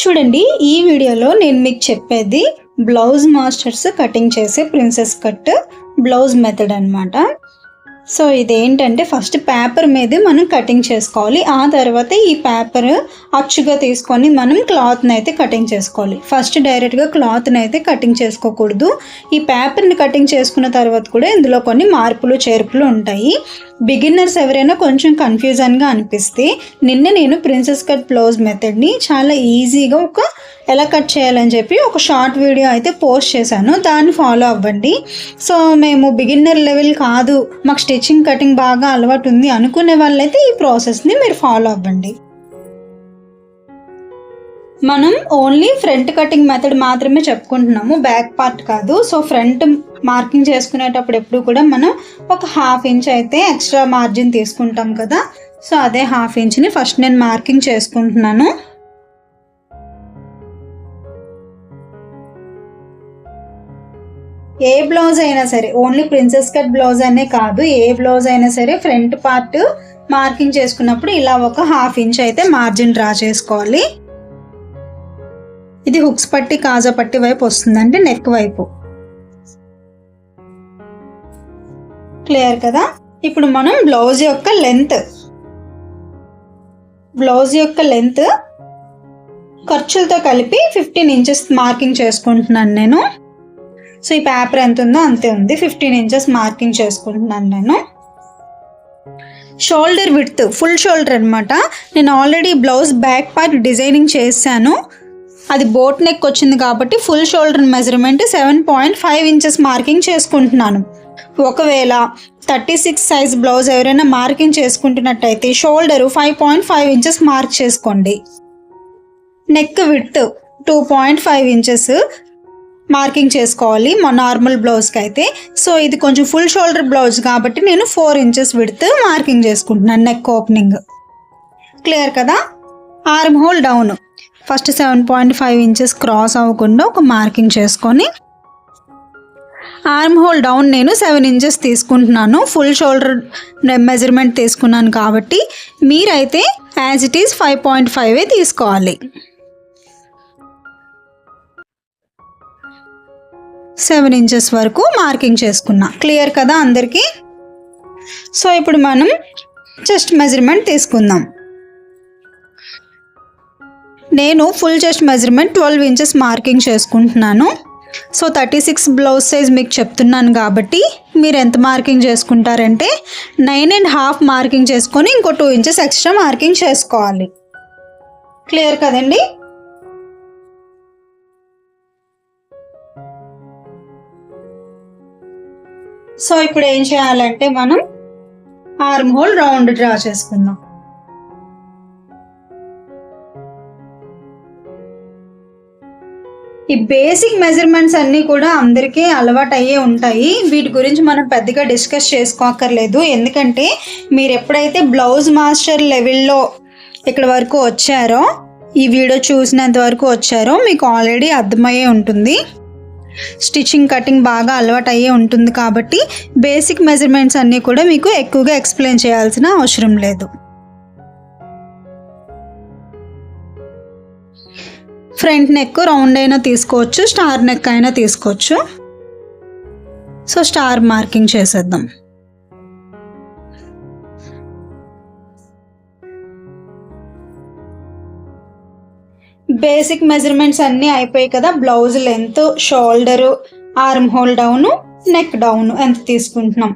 చూడండి ఈ వీడియోలో నేను మీకు చెప్పేది బ్లౌజ్ మాస్టర్స్ కటింగ్ చేసే ప్రిన్సెస్ కట్ బ్లౌజ్ మెథడ్ అనమాట సో ఇదేంటంటే ఫస్ట్ పేపర్ మీద మనం కటింగ్ చేసుకోవాలి. ఆ తర్వాత ఈ పేపర్ అచ్చుగా తీసుకొని మనం క్లాత్ని అయితే కటింగ్ చేసుకోవాలి. ఫస్ట్ డైరెక్ట్గా క్లాత్ని అయితే కటింగ్ చేసుకోకూడదు. ఈ పేపర్ని కటింగ్ చేసుకున్న తర్వాత కూడా ఇందులో కొన్ని మార్పులు చేర్పులు ఉంటాయి. బిగిన్నర్స్ ఎవరైనా కొంచెం కన్ఫ్యూజన్గా అనిపిస్తే నిన్న నేను ప్రిన్సెస్ కట్ బ్లౌజ్ మెథడ్ని చాలా ఈజీగా ఒక ఎలా కట్ చేయాలని చెప్పి ఒక షార్ట్ వీడియో అయితే పోస్ట్ చేశాను. దాన్ని ఫాలో అవ్వండి. సో మేము బిగిన్నర్ లెవెల్ కాదు. మాకు స్టిచ్చింగ్ కటింగ్ బాగా అలవాటు ఉంది అనుకునే వాళ్ళైతే ఈ ప్రాసెస్ని మీరు ఫాలో అవ్వండి. మనం ఓన్లీ ఫ్రంట్ కటింగ్ మెథడ్ మాత్రమే చెప్పుకుంటున్నాము బ్యాక్ పార్ట్ కాదు. సో ఫ్రంట్ మార్కింగ్ చేసుకునేటప్పుడు ఎప్పుడు కూడా మనం ఒక హాఫ్ ఇంచ్ అయితే ఎక్స్ట్రా మార్జిన్ తీసుకుంటాం కదా. సో అదే హాఫ్ ఇంచ్ని ఫస్ట్ నేను మార్కింగ్ చేసుకుంటున్నాను. ఏ బ్లౌజ్ అయినా సరే ఓన్లీ ప్రిన్సెస్ కట్ బ్లౌజ్ అనే కాదు ఏ బ్లౌజ్ అయినా సరే ఫ్రంట్ పార్ట్ మార్కింగ్ చేసుకున్నప్పుడు ఇలా ఒక హాఫ్ ఇంచ్ అయితే మార్జిన్ డ్రా చేసుకోవాలి. ఇది హుక్స్ పట్టి కాజా పట్టి వైపు వస్తుంది అంటే నెక్ వైపు. క్లియర్ కదా? ఇప్పుడు మనం బ్లౌజ్ యొక్క లెంత్ బ్లౌజ్ యొక్క లెంత్ ఖర్చులతో కలిపి ఫిఫ్టీన్ ఇంచెస్ మార్కింగ్ చేసుకుంటున్నాను నేను. సో ఈ పేపర్ ఎంత ఉందో అంతే ఉంది. ఫిఫ్టీన్ ఇంచెస్ మార్కింగ్ చేసుకుంటున్నాను నేను. షోల్డర్ విడ్త్ ఫుల్ షోల్డర్ అనమాట నేను already blouse back part designing చేశాను. అది బోట్ నెక్ వచ్చింది కాబట్టి full shoulder measurement seven point five inches marking చేసుకుంటున్నాను. ఒకవేళ థర్టీ సిక్స్ సైజ్ బ్లౌజ్ ఎవరైనా marking చేసుకుంటున్నట్టయితే shoulder five point five inches mark చేసుకోండి. Neck width two point five inches marking చేసుకోవాలి మా నార్మల్ బ్లౌజ్కి అయితే. సో ఇది కొంచెం ఫుల్ షోల్డర్ బ్లౌజ్ కాబట్టి నేను ఫోర్ ఇంచెస్ విడ్త్ మార్కింగ్ చేసుకుంటున్నాను నెక్ ఓపెనింగ్ క్లియర్ కదా? Arm hole down first seven point five inches cross అవ్వకుండా ఒక మార్కింగ్ చేసుకొని ఆర్మ్ హోల్ డౌన్ నేను సెవెన్ ఇంచెస్ తీసుకుంటున్నాను. ఫుల్ షోల్డర్ మెజర్మెంట్ తీసుకున్నాను కాబట్టి మీరైతే as it is five point ఫైవే తీసుకోవాలి. సెవెన్ ఇంచెస్ వరకు మార్కింగ్ చేసుకున్నా. క్లియర్ కదా అందరికీ? సో ఇప్పుడు మనం చెస్ట్ మెజర్మెంట్ తీసుకుందాం. నేను full chest measurement twelve inches marking చేసుకుంటున్నాను. So thirty six blouse size మీకు చెప్తున్నాను కాబట్టి మీరు ఎంత మార్కింగ్ చేసుకుంటారంటే నైన్ అండ్ హాఫ్ మార్కింగ్ చేసుకొని ఇంకో టూ ఇంచెస్ ఎక్స్ట్రా మార్కింగ్ చేసుకోవాలి. క్లియర్ కదండి? సో ఇప్పుడు ఏం చేయాలంటే మనం ఆర్మ్ హోల్ రౌండ్ డ్రా చేసుకుందాం. ఈ బేసిక్ మెజర్మెంట్స్ అన్నీ కూడా అందరికీ అలవాటు అయ్యే ఉంటాయి. వీటి గురించి మనం పెద్దగా డిస్కస్ చేసుకోకర్లేదు ఎందుకంటే మీరు ఎప్పుడైతే బ్లౌజ్ మాస్టర్ లెవెల్లో ఇక్కడ వరకు వచ్చారో ఈ వీడియో చూసినంత వరకు వచ్చారో మీకు ఆల్రెడీ అర్థమయ్యే ఉంటుంది. స్టిచ్చింగ్ కటింగ్ బాగా అలవాటు అయ్యే ఉంటుంది కాబట్టి బేసిక్ మెజర్మెంట్స్ అన్నీ కూడా మీకు ఎక్కువగా ఎక్స్ప్లెయిన్ చేయాల్సిన అవసరం లేదు. ఫ్రంట్ నెక్ రౌండ్ అయినా తీసుకోవచ్చు స్టార్ నెక్ అయినా తీసుకోవచ్చు. సో స్టార్ మార్కింగ్ చేసేద్దాం. బేసిక్ మెజర్మెంట్స్ అన్నీ అయిపోయాయి కదా blouse length shoulder arm hole down neck down ఎంత తీసుకుంటున్నాం?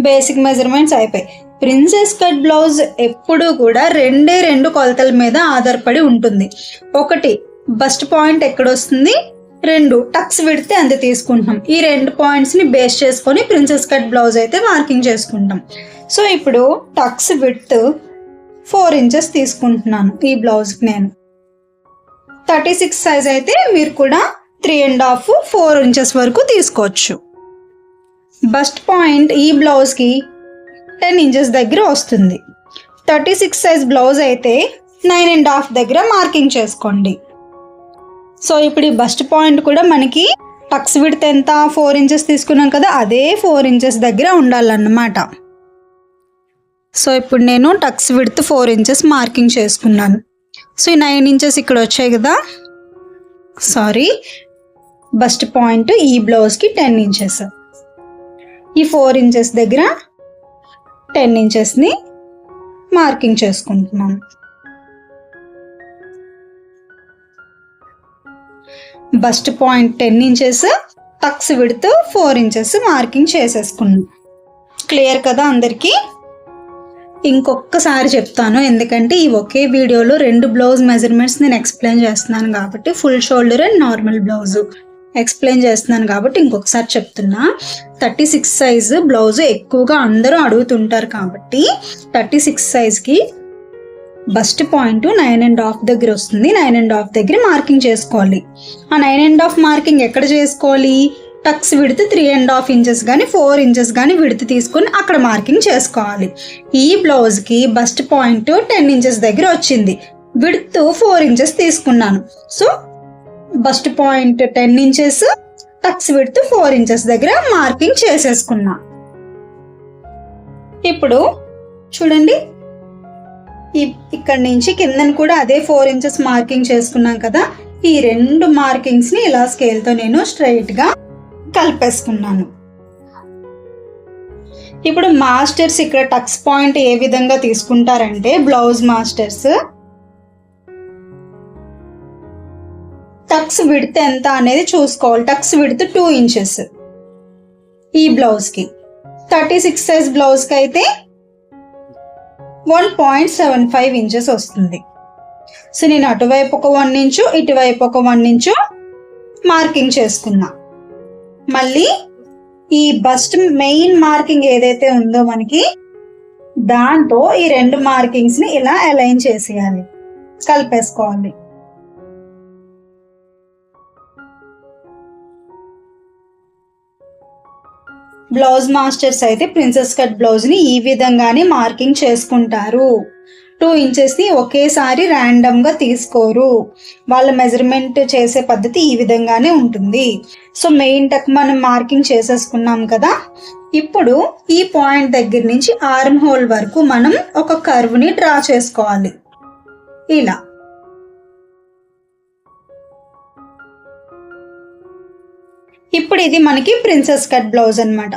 బేసిక్ మెజర్మెంట్స్ అయిపోయాయి. ప్రిన్సెస్ కట్ బ్లౌజ్ ఎప్పుడూ కూడా రెండే రెండు కొలతల మీద ఆధారపడి ఉంటుంది. ఒకటి బస్ట్ పాయింట్ ఎక్కడ వస్తుంది రెండు. టక్స్ విడితే అంత తీసుకుంటున్నాం. ఈ రెండు పాయింట్స్ని బేస్ చేసుకొని ప్రిన్సెస్ కట్ బ్లౌజ్ అయితే మార్కింగ్ చేసుకుంటాం సో ఇప్పుడు టక్స్ విడ్త్ ఫోర్ ఇంచెస్ తీసుకుంటున్నాను ఈ బ్లౌజ్కి నేను. థర్టీ సిక్స్ సైజ్ అయితే మీరు కూడా three and half four inches వరకు తీసుకోవచ్చు. బస్ట్ పాయింట్ ఈ బ్లౌజ్కి టెన్ ఇంచెస్ దగ్గర వస్తుంది. థర్టీ సిక్స్ సైజ్ బ్లౌజ్ అయితే నైన్ అండ్ హాఫ్ దగ్గర మార్కింగ్ చేసుకోండి. సో ఇప్పుడు ఈ బస్ట్ పాయింట్ కూడా మనకి టక్స్ విడ్త్ ఎంత? ఫోర్ ఇంచెస్ తీసుకున్నాం కదా అదే ఫోర్ ఇంచెస్ దగ్గర ఉండాలన్నమాట. సో ఇప్పుడు నేను tucks width four inches marking చేసుకున్నాను. సో ఈ నైన్ ఇంచెస్ ఇక్కడ వచ్చాయి కదా. సారీ బస్ట్ పాయింట్ ఈ బ్లౌజ్కి టెన్ ఇంచెస్. ఈ ఫోర్ ఇంచెస్ దగ్గర టెన్ ఇంచెస్ని మార్కింగ్ చేసుకుంటున్నాను. Bust point ten inches tucks width four inches marking చేసేసుకున్నాం. క్లియర్ కదా అందరికీ? ఇంకొకసారి చెప్తాను ఎందుకంటే ఈ ఒకే వీడియోలో రెండు బ్లౌజ్ మెజర్మెంట్స్ నేను ఎక్స్ప్లెయిన్ చేస్తున్నాను కాబట్టి full shoulder and normal blouse explain చేస్తున్నాను కాబట్టి ఇంకొకసారి చెప్తున్నా. థర్టీ సిక్స్ సైజు బ్లౌజ్ ఎక్కువగా అందరూ అడుగుతుంటారు కాబట్టి thirty six సైజ్కి bust point nine and half దగ్గర వస్తుంది. నైన్ అండ్ హాఫ్ దగ్గర మార్కింగ్ చేసుకోవాలి. ఆ నైన్ అండ్ హాఫ్ మార్కింగ్ ఎక్కడ చేసుకోవాలి? టక్స్ విడితే త్రీ అండ్ హాఫ్ ఇంచెస్ కానీ ఫోర్ ఇంచెస్ కానీ విడితే తీసుకొని అక్కడ మార్కింగ్ చేసుకోవాలి. ఈ బ్లౌజ్కి బస్ట్ పాయింట్ టెన్ ఇంచెస్ దగ్గర వచ్చింది. విడుత్ ఫోర్ ఇంచెస్ తీసుకున్నాను. So bust point ten inches tucks width four inches దగ్గర మార్కింగ్ చేసేసుకున్నా. ఇప్పుడు చూడండి. ఇక్కడ నుంచి కిందన కూడా అదే ఫోర్ ఇంచెస్ మార్కింగ్ చేసుకున్నాం కదా. ఈ రెండు మార్కింగ్స్ని ఇలా స్కేల్తో నేను స్ట్రైట్గా కలిపేసుకున్నాను. ఇప్పుడు మాస్టర్స్ ఇక్కడ టక్స్ పాయింట్ ఏ విధంగా తీసుకుంటారంటే బ్లౌజ్ మాస్టర్స్ టక్స్ విడితే ఎంత అనేది చూసుకోవాలి. టక్స్ విడితే టూ ఇంచెస్ ఈ బ్లౌజ్కి థర్టీ సిక్స్ సైజ్ బ్లౌజ్కి అయితే one point seven five inches వస్తుంది. సో నేను అటువైపు ఒక వన్ ఇంచు ఇటువైపు ఒక వన్ ఇంచు మార్కింగ్ చేసుకున్నా. మళ్ళీ ఈ బస్ట్ మెయిన్ మార్కింగ్ ఏదైతే ఉందో మనకి దాంతో ఈ రెండు మార్కింగ్స్ని ఇలా అలైన్ చేసేయాలి. కలిపేసుకోవాలి. బ్లౌజ్ మాస్టర్స్ అయితే ప్రిన్సెస్ కట్ బ్లౌజ్ని ఈ విధంగానే మార్కింగ్ చేసుకుంటారు. టూ ఇంచెస్ని ఒకేసారి ర్యాండమ్గా తీసుకోరు. వాళ్ళ మెజర్మెంట్ చేసే పద్ధతి ఈ విధంగానే ఉంటుంది. సో మెయిన్ టక్ మనం మార్కింగ్ చేసేసుకున్నాం కదా. ఇప్పుడు ఈ పాయింట్ దగ్గర నుంచి ఆర్మ్ హోల్ వరకు మనం ఒక కర్వ్ని డ్రా చేసుకోవాలి. ఇలా. ఇప్పుడు ఇది మనకి ప్రిన్సెస్ కట్ బ్లౌజ్ అనమాట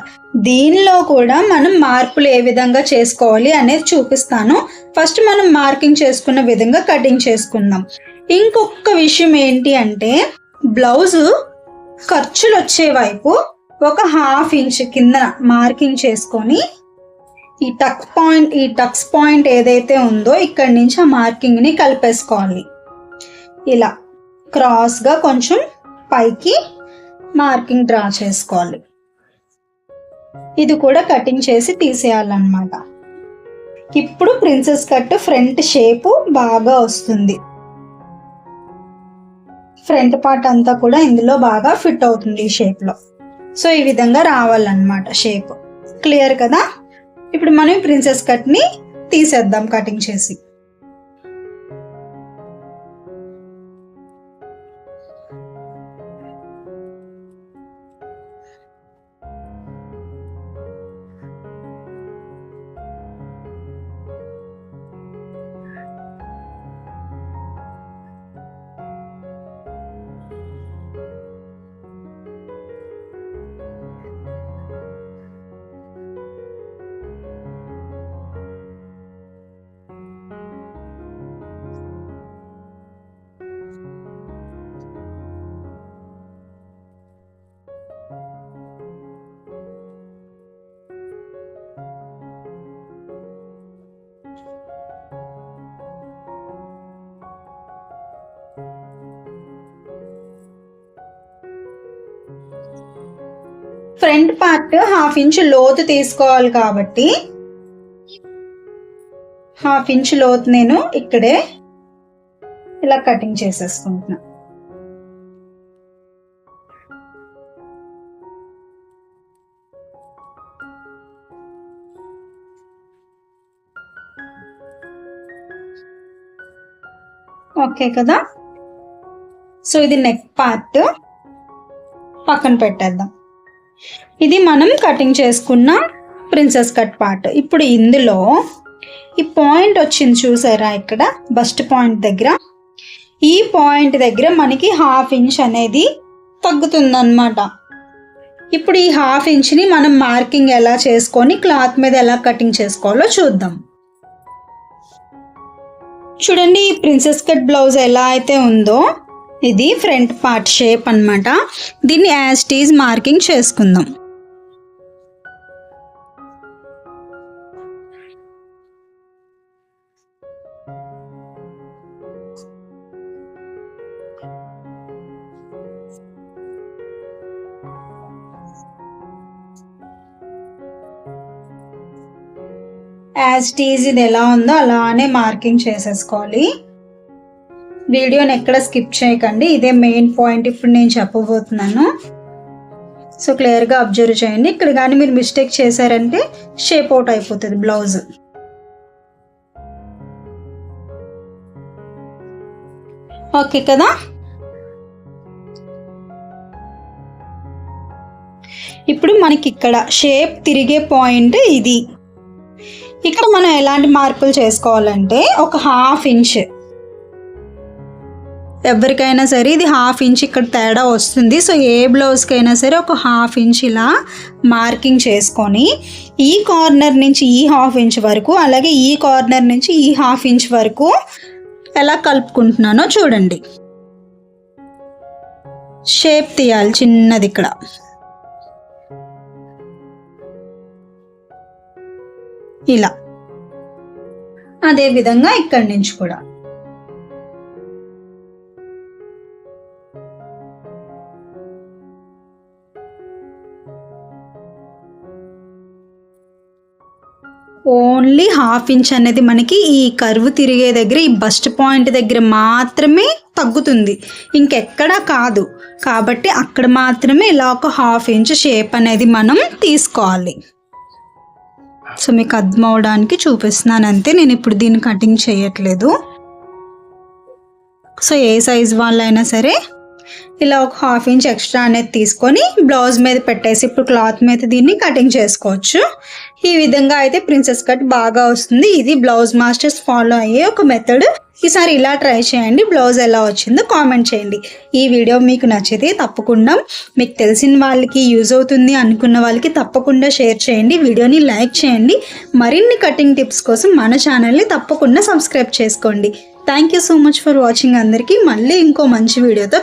దీనిలో కూడా మనం మార్పులు ఏ విధంగా చేసుకోవాలి అనేది చూపిస్తాను. ఫస్ట్ మనం మార్కింగ్ చేసుకున్న విధంగా కటింగ్ చేసుకుందాం. ఇంకొక విషయం ఏంటి అంటే బ్లౌజ్ ఖర్చులు వచ్చే వైపు ఒక హాఫ్ ఇంచ్ కింద మార్కింగ్ చేసుకొని ఈ టక్ పాయింట్ ఈ టక్స్ పాయింట్ ఏదైతే ఉందో ఇక్కడి నుంచి ఆ మార్కింగ్ని కలిపేసుకోవాలి. ఇలా క్రాస్గా కొంచెం పైకి మార్కింగ్ డ్రా చేసుకోవాలి. ఇది కూడా కటింగ్ చేసి తీసేయాలన్నమాట. ఇప్పుడు ప్రిన్సెస్ కట్ ఫ్రంట్ షేప్ బాగా వస్తుంది. ఫ్రంట్ పార్ట్ అంతా కూడా ఇందులో బాగా ఫిట్ అవుతుంది ఈ షేప్లో. సో ఈ విధంగా రావాలన్నమాట షేప్. క్లియర్ కదా? ఇప్పుడు మనం ప్రిన్సెస్ కట్ని తీసేద్దాం కటింగ్ చేసి. ఫ్రంట్ పార్ట్ హాఫ్ ఇంచ్ లోతు తీసుకోవాలి కాబట్టి హాఫ్ ఇంచ్ లోతు నేను ఇక్కడే ఇలా కటింగ్ చేసేసుకుంటున్నా. ఓకే కదా? సో ఇది నెక్ పార్ట్ పక్కన పెట్టేద్దాం. ఇది మనం కటింగ్ చేసుకున్న ప్రిన్సెస్ కట్ పార్ట్ ఇప్పుడు ఇందులో ఈ పాయింట్ వచ్చింది చూసారా ఇక్కడ? బస్ట్ పాయింట్ దగ్గర. ఈ పాయింట్ దగ్గర మనకి హాఫ్ ఇంచ్ అనేది తగ్గుతుందన్నమాట. ఇప్పుడు ఈ హాఫ్ ఇంచ్ని మనం మార్కింగ్ ఎలా చేసుకొని క్లాత్ మీద ఎలా కటింగ్ చేసుకోవాలో చూద్దాం. చూడండి ఈ ప్రిన్సెస్ కట్ బ్లౌజ్ ఎలా అయితే ఉందో ఇది ఫ్రంట్ పార్ట్ షేప్ అన్నమాట. దీన్ని యాజ్ టీజ్ మార్కింగ్ చేసుకుందాం. యాజ్ టీజ్ ఇది ఎలా ఉందో అలానే మార్కింగ్ చేసేసుకోవాలి. వీడియోని ఎక్కడ స్కిప్ చేయకండి. ఇదే మెయిన్ పాయింట్ ఇప్పుడు నేను చెప్పబోతున్నాను. సో క్లియర్గా అబ్జర్వ్ చేయండి. ఇక్కడ కానీ మీరు మిస్టేక్ చేశారంటే షేప్ అవుట్ అయిపోతుంది బ్లౌజ్ ఓకే కదా? ఇప్పుడు మనకి ఇక్కడ షేప్ తిరిగే పాయింట్ ఇది. ఇక్కడ మనం ఎలాంటి మార్పులు చేసుకోవాలంటే ఒక హాఫ్ ఇంచ్. ఎవరికైనా సరే ఇది హాఫ్ ఇంచ్ ఇక్కడ తేడా వస్తుంది. సో ఏ బ్లౌజ్కి అయినా సరే ఒక హాఫ్ ఇంచ్ ఇలా మార్కింగ్ చేసుకొని ఈ కార్నర్ నుంచి ఈ హాఫ్ ఇంచ్ వరకు అలాగే ఈ కార్నర్ నుంచి ఈ హాఫ్ ఇంచ్ వరకు ఎలా కలుపుకుంటున్నానో చూడండి. షేప్ తీయాలి చిన్నది ఇక్కడ. ఇలా. అదే విధంగా ఇక్కడి నుంచి కూడా. ఓన్లీ హాఫ్ ఇంచ్ అనేది మనకి ఈ కరువు తిరిగే దగ్గర ఈ బస్ట్ పాయింట్ దగ్గర మాత్రమే తగ్గుతుంది. ఇంకెక్కడా కాదు. కాబట్టి అక్కడ మాత్రమే ఇలా ఒక హాఫ్ ఇంచ్ షేప్ అనేది మనం తీసుకోవాలి. సో మీకు అర్థం అవడానికి చూపిస్తున్నాను అంతే నేను ఇప్పుడు దీన్ని కటింగ్ చేయట్లేదు. సో ఏ సైజ్ వాళ్ళైనా సరే ఇలా ఒక హాఫ్ ఇంచ్ ఎక్స్ట్రా అనేది తీసుకొని బ్లౌజ్ మీద పెట్టేసి ఇప్పుడు క్లాత్ మీద దీన్ని కటింగ్ చేసుకోవచ్చు. ఈ విధంగా అయితే ప్రిన్సెస్ కట్ బాగా వస్తుంది. ఇది బ్లౌజ్ మాస్టర్స్ ఫాలో అయ్యే ఒక మెథడ్ ఈసారి ఇలా ట్రై చేయండి. బ్లౌజ్ ఎలా వచ్చిందో కామెంట్ చేయండి. ఈ వీడియో మీకు నచ్చితే తప్పకుండా మీకు తెలిసిన వాళ్ళకి యూజ్ అవుతుంది అనుకున్న వాళ్ళకి తప్పకుండా షేర్ చేయండి. వీడియోని లైక్ చేయండి. మరిన్ని కటింగ్ టిప్స్ కోసం మన ఛానల్ని తప్పకుండా సబ్స్క్రైబ్ చేసుకోండి. Thank you so much for watching అందరికీ. మళ్ళీ ఇంకో మంచి వీడియోతో